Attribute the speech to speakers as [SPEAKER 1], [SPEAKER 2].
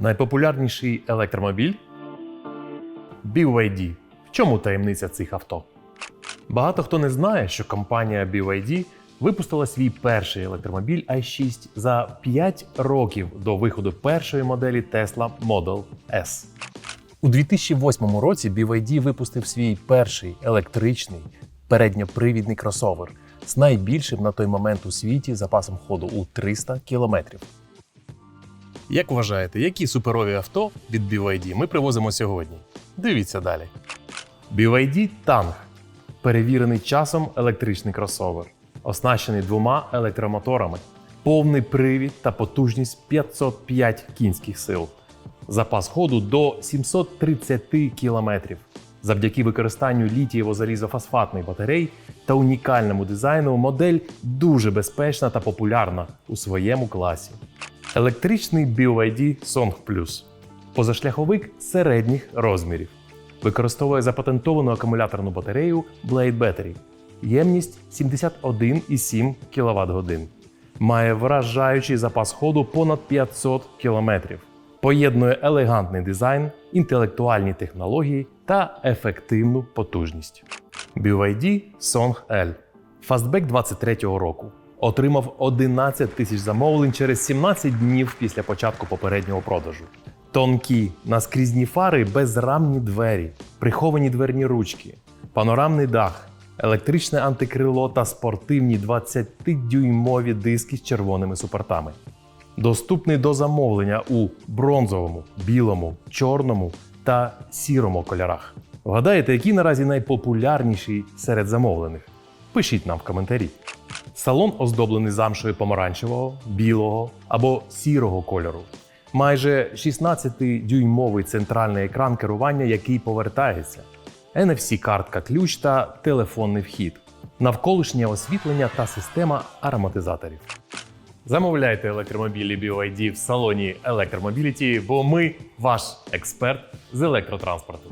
[SPEAKER 1] Найпопулярніший електромобіль BYD. В чому таємниця цих авто? Багато хто не знає, що компанія BYD випустила свій перший електромобіль i6 за 5 років до виходу першої моделі Tesla Model S. У 2008 році BYD випустив свій перший електричний передньопривідний кросовер з найбільшим на той момент у світі запасом ходу у 300 кілометрів. Як вважаєте, які суперові авто від BYD ми привозимо сьогодні? Дивіться далі. BYD Tang – перевірений часом електричний кросовер, оснащений двома електромоторами, повний привід та потужність 505 кінських сил, запас ходу до 730 кілометрів. Завдяки використанню літієво-залізофосфатних батарей та унікальному дизайну модель дуже безпечна та популярна у своєму класі. Електричний BYD Song Plus позашляховик середніх розмірів. Використовує запатентовану акумуляторну батарею Blade Battery. Ємність 71,7 кВт годин. Має вражаючий запас ходу понад 500 км. Поєднує елегантний дизайн, інтелектуальні технології та ефективну потужність. BYD Song L Фастбек 23-го року. Отримав 11 тисяч замовлень через 17 днів після початку попереднього продажу. Тонкі наскрізні фари, безрамні двері, приховані дверні ручки, панорамний дах, електричне антикрило та спортивні 20-дюймові диски з червоними супортами. Доступний до замовлення у бронзовому, білому, чорному та сірому кольорах. Вгадаєте, який наразі найпопулярніший серед замовлених? Пишіть нам в коментарі. Салон оздоблений замшою помаранчевого, білого або сірого кольору. Майже 16-дюймовий центральний екран керування, який повертається, NFC-картка ключ та телефонний вхід, навколишнє освітлення та система ароматизаторів. Замовляйте електромобілі BYD в салоні Electromobility, бо ми ваш експерт з електротранспорту.